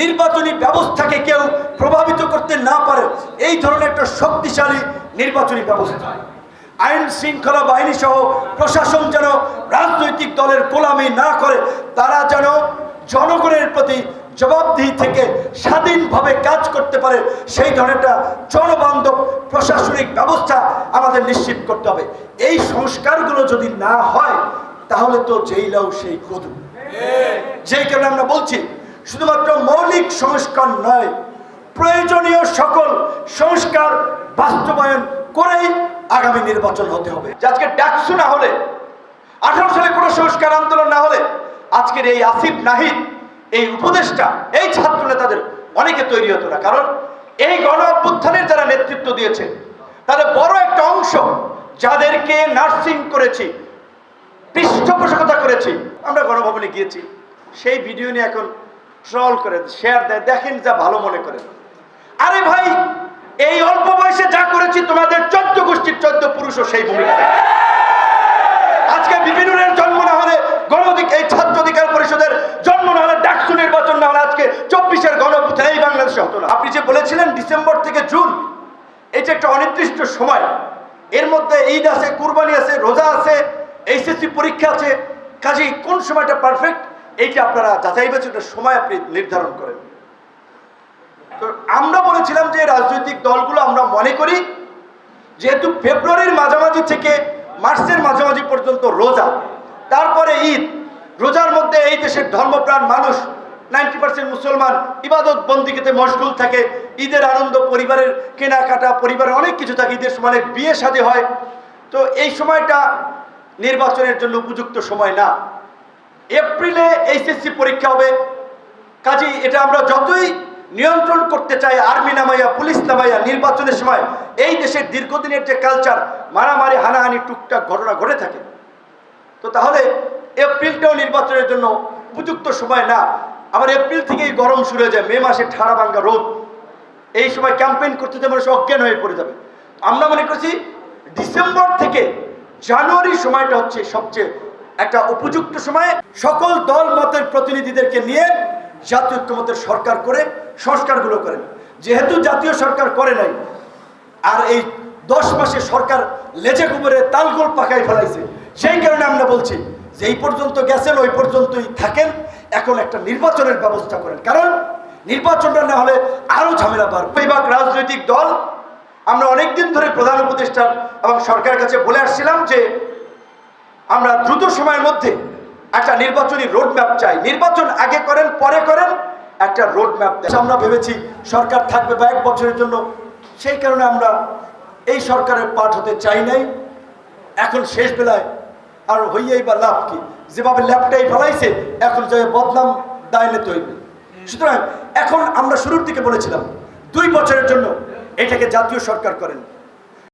নির্বাচনী ব্যবস্থাকে কেউ প্রভাবিত করতে না পারে, এই ধরনের একটা শক্তিশালী নির্বাচনী ব্যবস্থা। আইন শৃঙ্খলা বাহিনী সহ প্রশাসন যেন রাজনৈতিক দলের গোলামি না করে, তারা যেন জনগণের প্রতি জবাবদিহি থেকে স্বাধীনভাবে কাজ করতে পারে, সেই ধরনের একটা জনবান্ধব প্রশাসনিক ব্যবস্থা আমাদের নিশ্চিত করতে হবে। এই সংস্কারগুলো যদি না হয়, তাহলে তো যেই লাউ সেই কদু যেই কারণে আমরা বলছি শুধুমাত্র মৌলিক সংস্কার নয়, প্রয়োজনীয় সকল সংস্কার বাস্তবায়ন করেই আগামী নির্বাচন হতে হবে। আজকে ডাকসু না হলে, আঠারো সালে কোনো সংস্কার আন্দোলন না হলে আজকের এই আসিফ নাহিদ, এই উপদেশটা এই ছাত্র নেতাদের অনেকে তৈরি হতো না। কারণ এই গণ অভ্যুত্থানের যারা নেতৃত্ব দিয়েছে, তাদের বড় একটা অংশ যাদেরকে নার্সিং করেছি, পৃষ্ঠপোষকতা করেছি, আমরা গণভবনে গিয়েছি। সেই ভিডিও নিয়ে এখন ট্রল করে, শেয়ার দেয়, দেখেন যা ভালো মনে করেন আরে ভাই, এই অল্প বয়সে যা করেছি, তোমাদের চোদ্দ গোষ্ঠীর চোদ্দ পুরুষও সেই ভূমিকা। আজকে বিপিনুরের জন্ম না হলে গণধিক, এই ছাত্র অধিকার পরিষদের জন্ম না হলে ডাকসু নির্বাচন না হলে আজকে চব্বিশের গণভূত এই বাংলাদেশে হতো না। আপনি যে বলেছিলেন ডিসেম্বর থেকে জুন যে একটা অনির্দিষ্ট সময়। এর মধ্যে ঈদ আছে, কুরবানি আছে, রোজা আছে, এইচএসসি পরীক্ষা আছে। কাজেই কোন সময়টা পারফেক্ট এইটা আপনারা যাচাই বাছাইটা সময় আপনি নির্ধারণ করেন। তো আমরা বলেছিলাম যে রাজনৈতিক দলগুলো আমরা মনে করি, যেহেতু ফেব্রুয়ারির মাঝামাঝি থেকে মার্চের মাঝামাঝি পর্যন্ত রোজা, তারপরে ঈদ, রোজার মধ্যে এই দেশের ধর্মপ্রাণ মানুষ, নাইনটি পার্সেন্ট মুসলমান, ইবাদত বন্দিকেতে মশগুল থাকে, ঈদের আনন্দ পরিবারের কেনাকাটা, পরিবারের অনেক কিছু থাকে, ঈদের সময় বিয়ে শাদী হয়। তো এই সময়টা নির্বাচনের জন্য উপযুক্ত সময় না। এপ্রিলে এইচএসসি পরীক্ষা হবে। কাজেই এটা আমরা যতই নিয়ন্ত্রণ করতে চাই, আর্মি নামাইয়া, পুলিশ নামাইয়া, নির্বাচনের সময়, এই দেশের দীর্ঘদিনের যে কালচার মারামারি, হানাহানি, টুকটাক ঘটনা ঘটে থাকে। তো তাহলে এপ্রিলটাও নির্বাচনের জন্য উপযুক্ত সময় না। আবার এপ্রিল থেকেই গরম শুরু হয়ে যায়, মে মাসে ঠাড়া ভাঙ্গা রোদ। এই সময় ক্যাম্পেইন করতে যে মানুষ অজ্ঞান হয়ে পড়ে যাবে। আমরা মনে করছি, ডিসেম্বর থেকে জানুয়ারি সময়টা হচ্ছে সবচেয়ে একটা উপযুক্ত সময়ে সকল দল মতের প্রতিনিধিদেরকে নিয়ে জাতীয় ঐক্যমতের সরকার করে, সংস্কারগুলো করেন যেহেতু জাতীয় সরকার করে নাই, আর এই দশ মাসে সরকার লেজে গোবরে তালগোল পাকাই ফেলাইছে, সেই কারণে আমরা বলছি যে এই পর্যন্ত গেছেন, ওই পর্যন্তই থাকেন, এখন একটা নির্বাচনের ব্যবস্থা করেন। কারণ নির্বাচনটা না হলে আরও ঝামেলা বাড়বে। বেশিরভাগ রাজনৈতিক দল, আমরা অনেকদিন ধরে প্রধান উপদেষ্টা এবং সরকারের কাছে বলে আসছিলাম যে আমরা দ্রুত সময়ের মধ্যে একটা নির্বাচনী রোড ম্যাপ চাই। নির্বাচন আগে করেন, পরে করেন, একটা রোড ম্যাপ আমরা ভেবেছি সরকার থাকবে বা এক বছরের জন্য। সেই কারণে আমরা এই সরকারের পাঠ হতে চাই নাই। এখন শেষ বেলায় আর হইয়াই বা লাভ কি? যেভাবে ল্যাপটাই ফেলাইছে, এখন যে বদনাম দায়নে তৈরি সুতরাং এখন আমরা শুরুর দিকে বলেছিলাম, দুই বছরের জন্য এটাকে জাতীয় সরকার করেন।